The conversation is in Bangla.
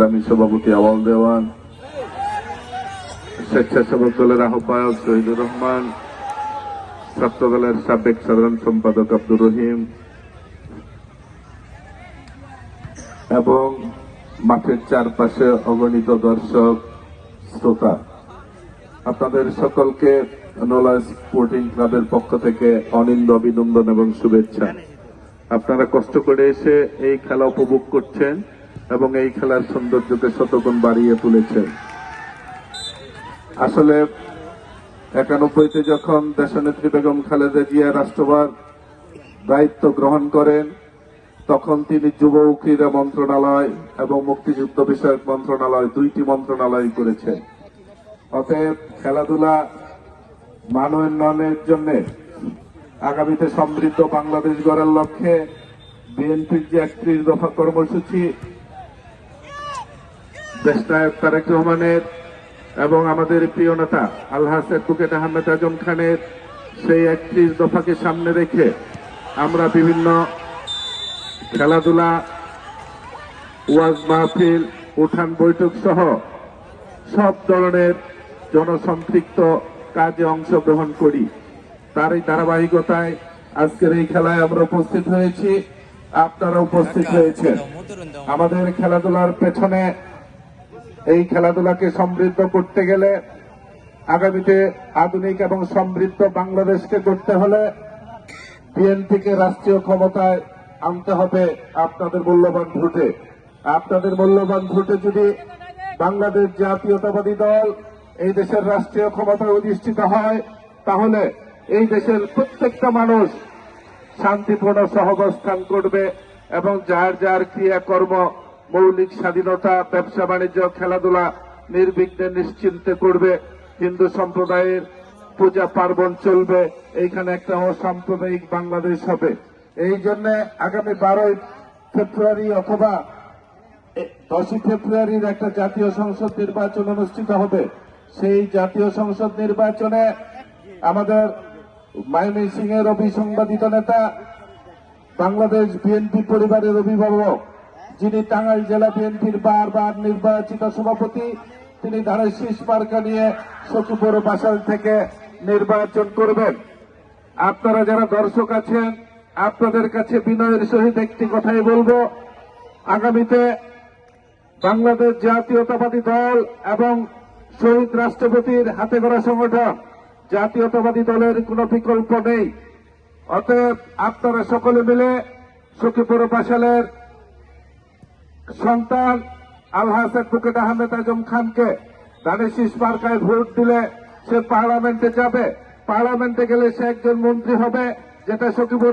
সংগ্রামী সভাপতি আওয়াল দেওয়ান, স্বেচ্ছাসেবক দলের আহ্বায়ক শহীদুর রহমান ছাত্র দলের সাবেক সাধারণ সম্পাদক আব্দুর রহিম, এবং মাঠের চারপাশে অগণিত দর্শক, শ্রোতা। আপনাদের সকলকে নোলা স্পোর্টিং ক্লাবের পক্ষ থেকে অনিন্দ অভিনন্দন এবং শুভেচ্ছা। আপনারা কষ্ট করে এসে এই খেলা উপভোগ করছেন। এবং এই খেলার সৌন্দর্যকে শতগুণ বাড়িয়ে তুলেছে। আসলে একানব্বইতে যখন দেশনেত্রী বেগম খালেদা জিয়া রাষ্ট্রভার দায়িত্ব গ্রহণ করেন, তখন তিনি যুব ক্রীড়া মন্ত্রণালয় এবং মুক্তিযুদ্ধ বিষয়ক মন্ত্রণালয় দুইটি মন্ত্রণালয় করেছেন। অতএব খেলাধুলা মান উন্নয়নের জন্য আগামীতে সমৃদ্ধ বাংলাদেশ গড়ার লক্ষ্যে বিএনপির যে একত্রিশ দফা কর্মসূচি দেশনায়ক তারেক রহমানের এবং আমাদের প্রিয় নেতা আলহাস অ্যাডভোকেট আহমেদ আজম খানের সেই একত্রিশ দফাকে সামনে রেখে আমরা বিভিন্ন খেলাধুলা ওয়াজ মাহফিল উঠান বৈঠক সহ সব ধরনের জনসম্পৃক্ত কাজে অংশগ্রহণ করি। তার এই ধারাবাহিকতায় আজকের এই খেলায় আমরা উপস্থিত হয়েছি। আপনারা উপস্থিত হয়েছেন। আমাদের খেলাধুলার পেছনে এই খেলাধুলাকে সমৃদ্ধ করতে গেলে আগামীতে আধুনিক এবং সমৃদ্ধ বাংলাদেশকে করতে হলে বিএনপিকে রাষ্ট্রীয় ক্ষমতায় আনতে হবে আপনাদের মূল্যবান ভোটে। আপনাদের মূল্যবান ভোটে যদি বাংলাদেশ জাতীয়তাবাদী দল এই দেশের রাষ্ট্রীয় ক্ষমতায় অধিষ্ঠিত হয়, তাহলে এই দেশের প্রত্যেকটা মানুষ শান্তিপূর্ণ সহবস্থান করবে এবং যার যার ক্রিয়াকর্ম মৌলিক স্বাধীনতা, ব্যবসা বাণিজ্য, খেলাধুলা নির্বিঘ্নে নিশ্চিন্তে করবে। হিন্দু সম্প্রদায়ের পূজা পার্বণ চলবে। এইখানে একটা অসাম্প্রদায়িক বাংলাদেশ হবে। এই জন্য আগামী বারোই ফেব্রুয়ারি অথবা দশই ফেব্রুয়ারির একটা জাতীয় সংসদ নির্বাচন অনুষ্ঠিত হবে। সেই জাতীয় সংসদ নির্বাচনে আমাদের ময়মনসিং এর অভিসংবাদিত নেতা, বাংলাদেশ বিএনপি পরিবারের অভিভাবক যিনি টাঙ্গাইল জেলা বিএনপির বারবার নির্বাচিত সভাপতি, তিনি ধানের শীষ মার্কা নিয়ে সখীপুর বাসাল থেকে নির্বাচন করবেন। আপনারা যারা দর্শক আছেন, আপনাদের কাছে বিনয়ের সহিত একটি কথাই বলব। আগামীতে বাংলাদেশ জাতীয়তাবাদী দল এবং শহীদ রাষ্ট্রপতির হাতে গড়া সংগঠন জাতীয়তাবাদী দলের কোনো বিকল্প নেই। অতএব আপনারা সকলে মিলে সখীপুর বাসালের সন্তান আলহাস অ্যাডভোকেট আহমেদ আজম খানকে দানেশিস পার্কায় ভোট দিলে সে পার্লামেন্টে যাবে। পার্লামেন্টে গেলে সে একজন মন্ত্রী হবে, যেটা সখীপুর